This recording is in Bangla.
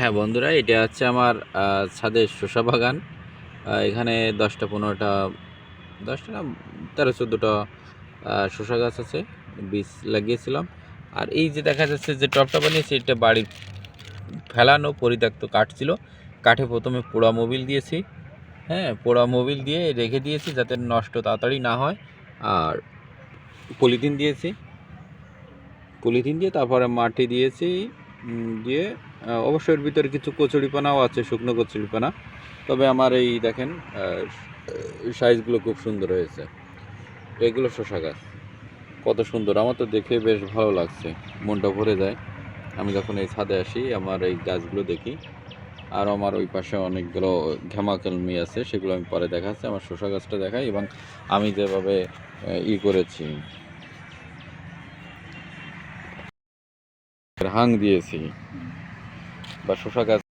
হ্যাঁ বন্ধুরা, এটা হচ্ছে আমার ছাদের শসা বাগান। এখানে দশটা পনেরোটা, দশটা না, তেরো চোদ্দোটা শসা গাছ আছে, বীজ লাগিয়েছিলাম। আর এই যে দেখা যাচ্ছে যে টপটা বানিয়েছি, এটা বাড়ির ফেলানো, পরিত্যক্ত কাঠ ছিল। কাঠে প্রথমে পোড়া মোবিল দিয়েছি হ্যাঁ পোড়া মোবিল দিয়ে রেখে দিয়েছি যাতে নষ্ট তাড়াতাড়ি না হয়। আর পলিথিন দিয়েছি, পলিথিন দিয়ে তারপরে মাটি দিয়েছি দিয়ে অবশ্যই এর ভিতরে কিছু কচুরিপানাও আছে, শুকনো কচুরিপানা। তবে আমার এই দেখেন সাইজগুলো খুব সুন্দর হয়েছে। এগুলো শশা গাছ। কত সুন্দর। আমার তো দেখে বেশ ভালো লাগছে। মনটা ভরে যায়। আমি যখন এই ছাদে আসি, আমার এই গাছগুলো দেখি। আর আমার ওই পাশে অনেকগুলো ঘেমাকলমি আছে, সেগুলো আমি পরে দেখাচ্ছি। আমার শশা গাছটা দেখাই এবং আমি যেভাবে ই করেছি হাং দিয়েছি বা শসা গাছ